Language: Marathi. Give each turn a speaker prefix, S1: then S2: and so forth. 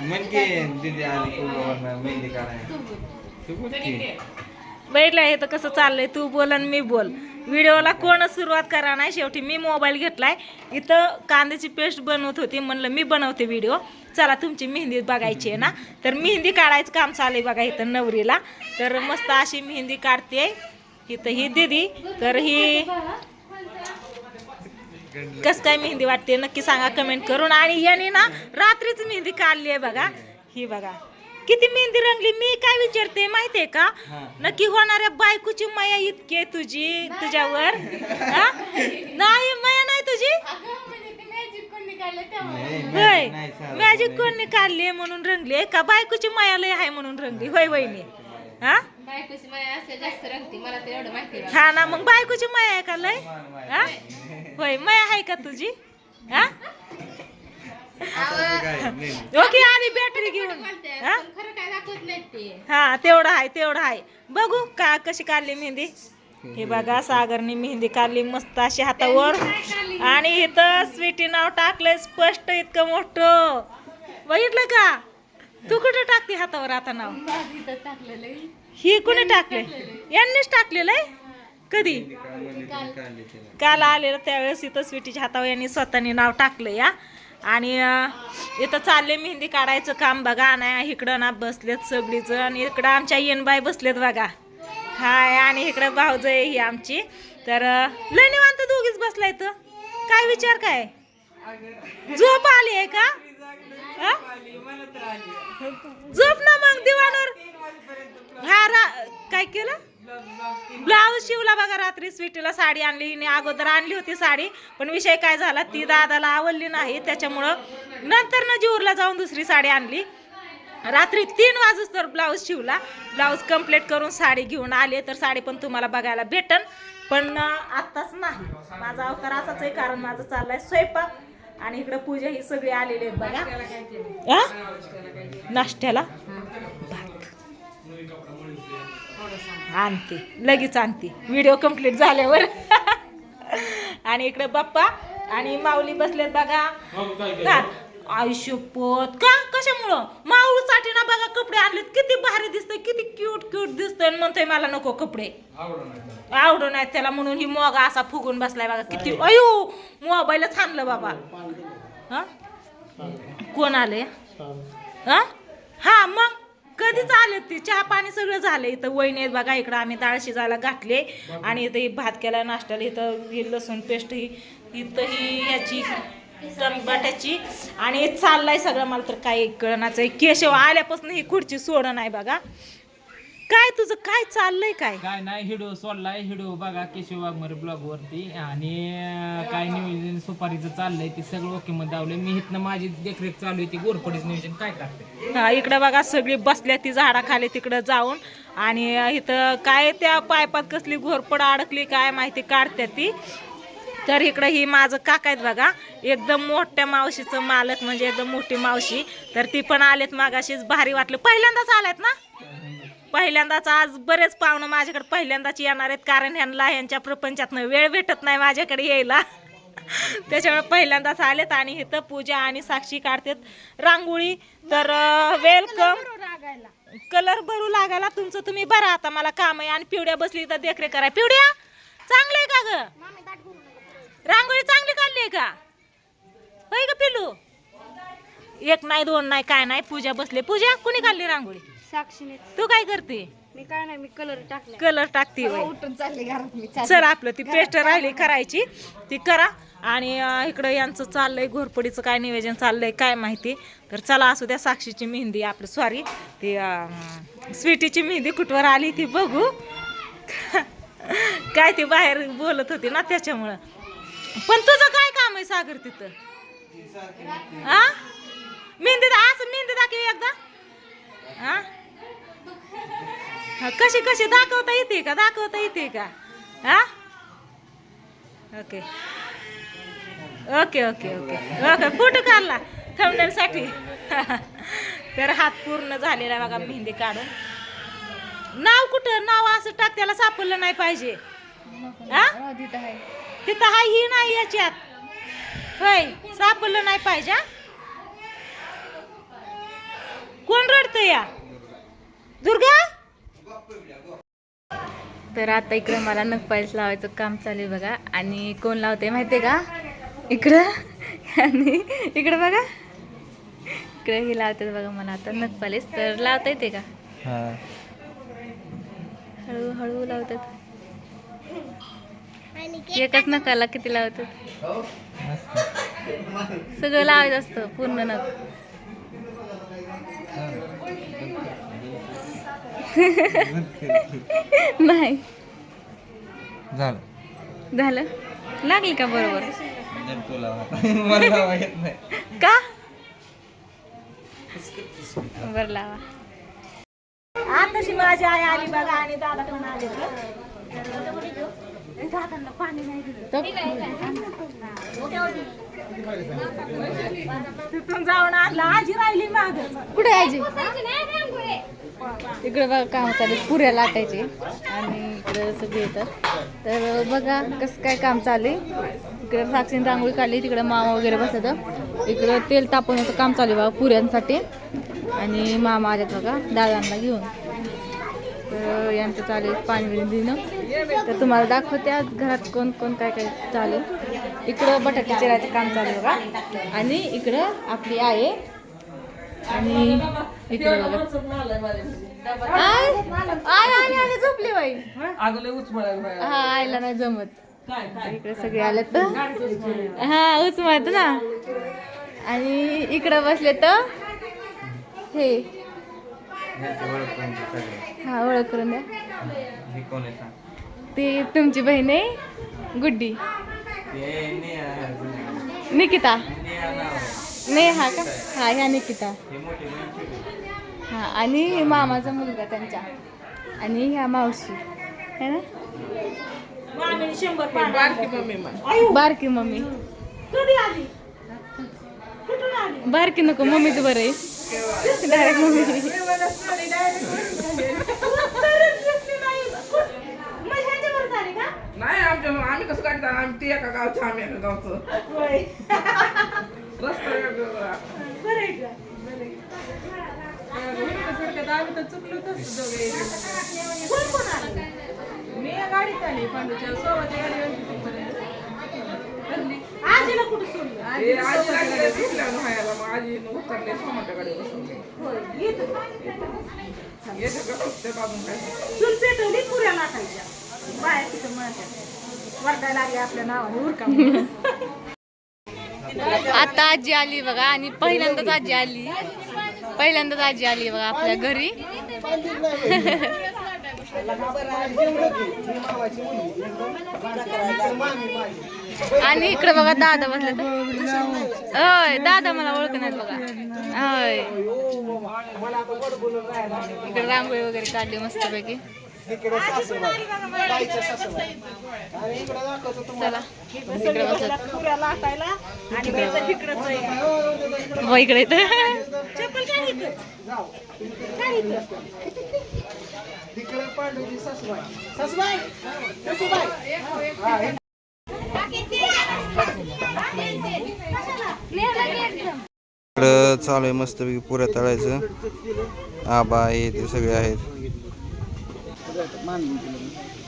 S1: म्हणजे दिदी आली कुंभावरनं मेहंदी काढायला. तू बोल. की.
S2: बैठलं हे तर कसं चाललंय तू बोल आणि मी बोल. व्हिडिओला कोणच सुरुवात करा नाही शेवटी मी मोबाईल घेतलाय. इथं कांद्याची पेस्ट बनवत होती म्हणलं मी बनवते व्हिडिओ. चला तुमची मेहंदी बघायची आहे ना? तर मेहंदी काढायचं काम चालू बघा इथं नवरीला. तर मस्त अशी मेहंदी काढते. इथं ही दिदी तर ही कस काय मेहंदी वाटते? नक्की सांगा कमेंट करून. आणि याने ना रात्रीच मेहंदी काढली आहे बघा. ही बघा. किती मेहंदी रंगली. मी काय विचारते माहितीये का. नक्की होणाऱ्या बायकोची माया इतकी आहे तुझी तुझ्यावर. हा? नाही माया नाही तुझी? होय. मॅजिक
S1: नाही.
S2: कोणी काढली म्हणून रंगली का? बायकोची माया लय आहे म्हणून रंगली. होय वहिनी. हा?
S3: बायकोची माया असल्या जास्त रंगती मला ते एवढं माहिती आहे.
S2: हा ना मग बायकोची माया आहे का लय. हा? होय माया आहे का तुझी? हा? ओके आणि बॅटरी घेऊन हा
S3: पण खरं काय दाखवत नाहीत ते
S2: हा तेवढं आहे तेवढं आहे. बघू का कशी काढली मेहंदी? हे बघा सागरने मेहंदी काढली मस्त अशी हातावर. आणि इथं स्वीटी नाव टाकलंय स्पष्ट इतकं मोठं. बघितलं का? तू कुठं टाकते हातावर आता नाव. ही कुणी टाकले यांनीच टाकलेलं आहे? कधी? काल आलेलं त्यावेळेस इथं स्वीटीच्या हातावर यांनी स्वतःने नाव टाकलं या. आणि इथं चालले मेहंदी काढायचं काम बघा नाही इकडं ना बसलेत सगळीच आणि इकडं आमच्या येनबाई बसलेत बघा. हाय आणि इकडं भाऊज आहे ही आमची. तर लय निवांत दोघीच बसलाय तर काय विचार काय? झोप आली आहे का? झोप ना मग दिवाणवर. हा रा काय केलं? ब्लाऊज शिवला बघा रात्री स्वीटीला साडी आणली हिने अगोदर आणली होती साडी पण विषय काय झाला ती दादाला आवडली नाही त्याच्यामुळं नंतर न जीवरला जाऊन दुसरी साडी आणली. रात्री तीन वाजूस तर ब्लाऊज शिवला. ब्लाऊज कंप्लीट करून साडी घेऊन आले तर साडी पण तुम्हाला बघायला भेटन. पण आत्ताच नाही. माझा अवतार असाच आहे कारण माझं चाललाय स्वयंपाक. आणि इकडं पूजा ही सगळी आलेली आहेत बघा? नाश्त्याला? भात. आणते. लगेच आणते. व्हिडिओ कंप्लीट झाल्यावर. आणि इकडे बाप्पा आणि माऊली बसलेत बघा. का आयुष्यपोत का? कशामुळं? माऊलीसाठी ना बघा कपडे आणलेत. किती भारी दिसतंय किती क्यूट क्यूट दिसतंय आणि म्हणतोय मला नको कपडे. आवडू नाही त्याला. म्हणून ही मोगा असा फुगून बसलाय बघा. किती अयो मोबाईलच आणलं बाबा. हा? कोण आले हा? हा मग? कधीच आले ती? चहा पाणी सगळं झालं इथं. वहिनी आहेत बघा इकडं आम्ही डाळ शिजायला घातले. आणि इथं ही भात केला नाश्त्याला. इथं ही लसूण पेस्ट ही इथं ही याची टमाट्याची आणि चाललाय सगळं. मला तर काही कळणाच आहे. केशव आल्यापासून ही खुर्ची सोड नाही बघा. काय तुझं काय चाललंय काय?
S4: काय नाही हिडो सोडलाय. हिडो बघा केशव वाघमारे ब्लॉग वरती. आणि काय नियोजन सुपारीचं चाललंय ते सगळं ओके मध्ये दावलंय मी इथनं माझी देखरेख चालू आहे ती गोरपडीच नियोजन काय करते?
S2: हा इकडं बघा सगळी बसल्या ती झाडाखाली तिकडं जाऊन. आणि इथं काय त्या पायपात कसली घोरपड अडकली काय माहिती काढते ती. तर इकडं ही माझं काका आहेत बघा एकदम मोठ्या मावशीचं मालक म्हणजे एकदम मोठी मावशी. तर ती पण आलेत मागाशीच भारी वाटलं. पहिल्यांदाच आल्यात ना? पहिल्यांदाच आज बरेच पाहुणं माझ्याकडे पहिल्यांदाच येणार आहेत कारण ह्यांना ह्यांच्या प्रपंचातनं वेळ भेटत नाही माझ्याकडे यायला. त्याच्यामुळे पहिल्यांदाच आलेत आणि इथं पूजा आणि साक्षी काढतात. रांगोळी तर वेलकम कलर भरू लागायला तुमचं तुम्ही भरा आता मला काम आहे आणि पिवड्या बसली तर देखरेख करा पिवड्या चांगलं आहे का ग? रांगोळी चांगली काढली आहे का? होय का पिलू एक नाही दोन नाही काय नाही पूजा बसले. पूजा कुणी काढली रांगोळी?
S3: साक्षीने
S2: तू काय करते?
S3: मी काय नाही मी कलर टाकला.
S2: कलर टाकते होय.
S3: उठून चालले घरात मी.
S2: चल आपलं ती पेस्ट राहिली करायची. ती करा. आणि अं, इकडं यांचं चाललंय घोरपडीचं काय नियोजन चाललंय काय माहिती. तर चला असू द्या साक्षीची मेहंदी आपलं सॉरी ती अं, स्वीटीची मेहंदी कुठवर आली ती बघू. काय ती बाहेर बोलत होती ना त्याच्यामुळं. पण तुझं काय काम आहे सागर तिथं? हा मेहंदी दा- असं मेहंदी दाखव एकदा. हा हा, कशी कशी दाखवता येते का? दाखवता येते का? हा? Okay okay okay okay okay photo काढला थंबनेलसाठी तर हात पूर्ण झालेला बघा मेहंदी काढून. नाव कुठं? नाव असं टाक त्याला सापडलं नाही पाहिजे. हा?
S3: तिथं
S2: हाय ही नाही याच्यात. होय सापडलं नाही पाहिजे कोण रडतं या? दुर्गा?
S3: तर आता इकडं मला नखपालीस लावायचं काम चालू आहे बघा. आणि कोण लावते माहितीये का? इकडं आणि इकडं बघा. इकडं हे लावतात बघा मला आता नखपालीस तर लावता येते का?
S1: हा.
S3: हळूहळू लावतात. एकच नकाला किती लावतात? सगळं लावायचं असतं पूर्ण नख. नाही.
S1: झालं.
S3: झालं? लागली का बरोबर?
S1: जर तुला मला लावा येत नाही.
S3: का? बर लावा.
S2: आताशी माझी आई आली बघा आणि दादा पण आले तिथून जाऊन आणलं आजी राहिली माग.
S3: कुठे इकडे बघा काम चालू पुऱ्या लाटायचे. आणि इकडे सगळे येतात. तर बघा कसं काय काम चालू आहे. इकडे साक्षीने रांगोळी काढली. तिकडे मामा वगैरे बसत इकडं तेल तापवण्याचं काम चालू आहे बघा पुऱ्यांसाठी. आणि मामा आलेत बघा दादांना घेऊन. तर यांचं चालू आहे पाणी देणं. तर तुम्हाला दाखवते आज घरात कोण कोण काय काय चालू. इकडं बटाटे चिरायचं काम चालू आहे बघा. आणि इकडं आपली आहे. आणि इकडे बघा. झोपली बाई. हा आईला नाही जमत. इकडे सगळे आले तर. हा उचमत ना. आणि इकडे बसले तर हे. हा ओळख करून द्या. ती तुमची बहीण आहे गुड्डी. निकिता.
S1: नेहा
S3: का? हा ह्या निकिता.
S1: हा
S3: आणि मामाचा मुलगा त्यांच्या आणि ह्या मावशी. है ना? बारकी मम्मी. बारकी नको मम्मीच बरं आहे. डायरेक्ट मम्मी
S2: मग ह्याच्यावर आली का
S5: नाही आमच्या आम्ही कसं काढता आम्ही ते एका गावचं आम्ही एका गावचं.
S2: होय.
S5: रस्ता वेगवेगळा.
S2: बरं आहे का?
S5: आम्ही तर चुकलो दोघे.
S2: कोण कोण आलं?
S5: मी या गाडीत आली पांडूच्या सोबत
S2: आजीला कुठं सोडलं?
S5: आजी लागले मग आजी उतरले सोमाच्या गाडी बसवली.
S2: होय येतो.
S5: येते का? फक्त बाजून काय?
S2: चूल पेटवली पुऱ्या लाटायच्या. बाहेर तिथं म्हणतात वरडायला लागले आपल्या नावाने उरका
S3: आता आजी आली बघा आणि पहिल्यांदाच आजी आली. पहिल्यांदाच आजी आली बघा आपल्या घरी. आणि इकडे बघा दादा बसले. होय दादा मला ओळख नाही बघा. होय. इकडे रांगोळी वगैरे काढली मस्तपैकी. चला इकडे बसत
S2: पुऱ्या लाटायला आणि बाईचं तिकडंच आहे.
S3: इकडे इथं.
S2: चप्पल काय इथं. काय इथं.
S1: इकडं चालू आहे मस्तपैकी पुऱ्या तळायचं. आबा हे ते सगळे आहेत. 만들어